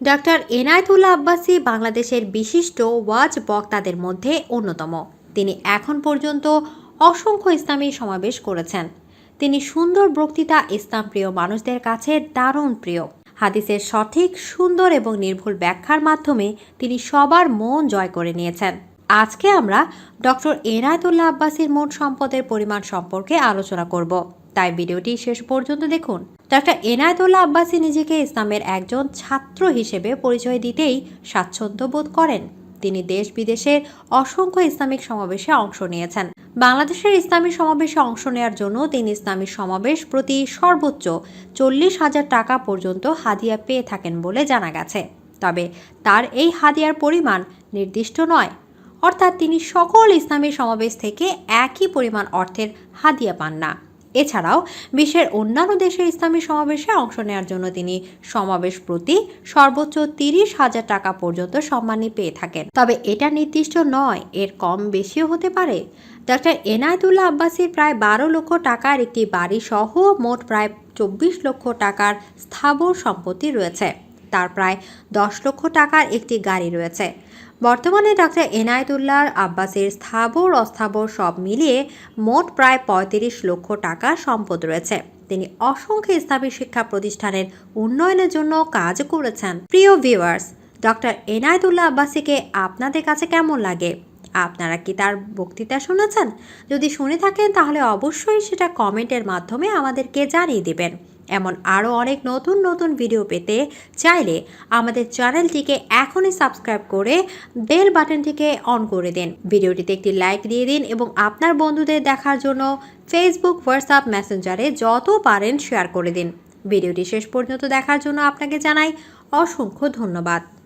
Doctor Enayetullah Abbasi বাংলাদেশের বিশিষ্ট ওয়াজ বক্তাদের মধ্যে অন্যতম। তিনি এখন পর্যন্ত অসংখ্য ইসলামী সমাবেশ করেছেন। তিনি সুন্দর বক্তৃতা ইসলাম প্রিয় মানুষদের কাছে দারুণ প্রিয়। হাদিসের সঠিক, সুন্দর এবং নির্ভুল ব্যাখ্যার মাধ্যমে তিনি সবার মন জয় করে নিয়েছেন। আজকে আমরা ডক্টর এনায়েতুল্লাহ আব্বাসীর মোট সম্পদের পরিমাণ সম্পর্কে আলোচনা করব। তাই ভিডিওটি শেষ পর্যন্ত দেখুন। ডক্টর এনায়েতুল্লাহ আব্বাসী নিজেকে ইসলামের একজন ছাত্র হিসেবে পরিচয় দিতেই স্বাচ্ছন্দ্য বোধ করেন। তিনি দেশ বিদেশের অসংখ্য ইসলামিক সমাবেশে অংশ নিয়েছেন। বাংলাদেশের ইসলামী সমাবেশে অংশ নেওয়ার জন্য তিনি ইসলামী সমাবেশ প্রতি সর্বোচ্চ চল্লিশ হাজার টাকা পর্যন্ত হাদিয়া পেয়ে থাকেন বলে জানা গেছে। তবে তার এই হাদিয়ার পরিমাণ নির্দিষ্ট নয়। অর্থাৎ তিনি সকল ইসলামী সমাবেশ থেকে একই পরিমাণ অর্থের হাদিয়া পান না। এছাড়াও বিশ্বের অন্যান্য দেশের ইসলামী সমাবেশে অংশ নেওয়ার জন্য তিনি সমাবেশ প্রতি সর্বোচ্চ তিরিশ হাজার টাকা পর্যন্ত সম্মানী পেয়ে থাকেন। তবে এটা নির্দিষ্ট নয়, এর কম বেশিও হতে পারে। ডক্টর এনায়েতুল্লাহ আব্বাসীর প্রায় বারো লক্ষ টাকার একটি বাড়ি সহ মোট প্রায় চব্বিশ লক্ষ টাকার স্থাবর সম্পত্তি রয়েছে। তার প্রায় দশ লক্ষ টাকার একটি গাড়ি রয়েছে। বর্তমানে ডক্টর এনায়েতুল্লাহ আব্বাসের স্থাবর, অস্থাবর সব মিলিয়ে মোট প্রায় পঁয়ত্রিশ লক্ষ টাকার সম্পদ রয়েছে। তিনি অসংখ্য ইসলামী শিক্ষা প্রতিষ্ঠানের উন্নয়নের জন্য কাজ করেছেন। প্রিয় ভিউয়ার্স ডক্টর এনায়েতুল্লাহ আব্বাসীকে আপনাদের কাছে কেমন লাগে? আপনারা কি তার বক্তৃতা শুনেছেন? যদি শুনে থাকেন, তাহলে অবশ্যই সেটা কমেন্টের মাধ্যমে আমাদেরকে জানিয়ে দেবেন। এমন আরও অনেক নতুন নতুন ভিডিও পেতে চাইলে আমাদের চ্যানেলটিকে এখনই সাবস্ক্রাইব করে বেল বাটনটিকে অন করে দিন। ভিডিওটিতে একটি লাইক দিয়ে দিন এবং আপনার বন্ধুদের দেখার জন্য ফেসবুক হোয়াটসঅ্যাপ মেসেঞ্জারে যত পারেন শেয়ার করে দিন। ভিডিওটি শেষ পর্যন্ত দেখার জন্য আপনাকে জানাই অসংখ্য ধন্যবাদ।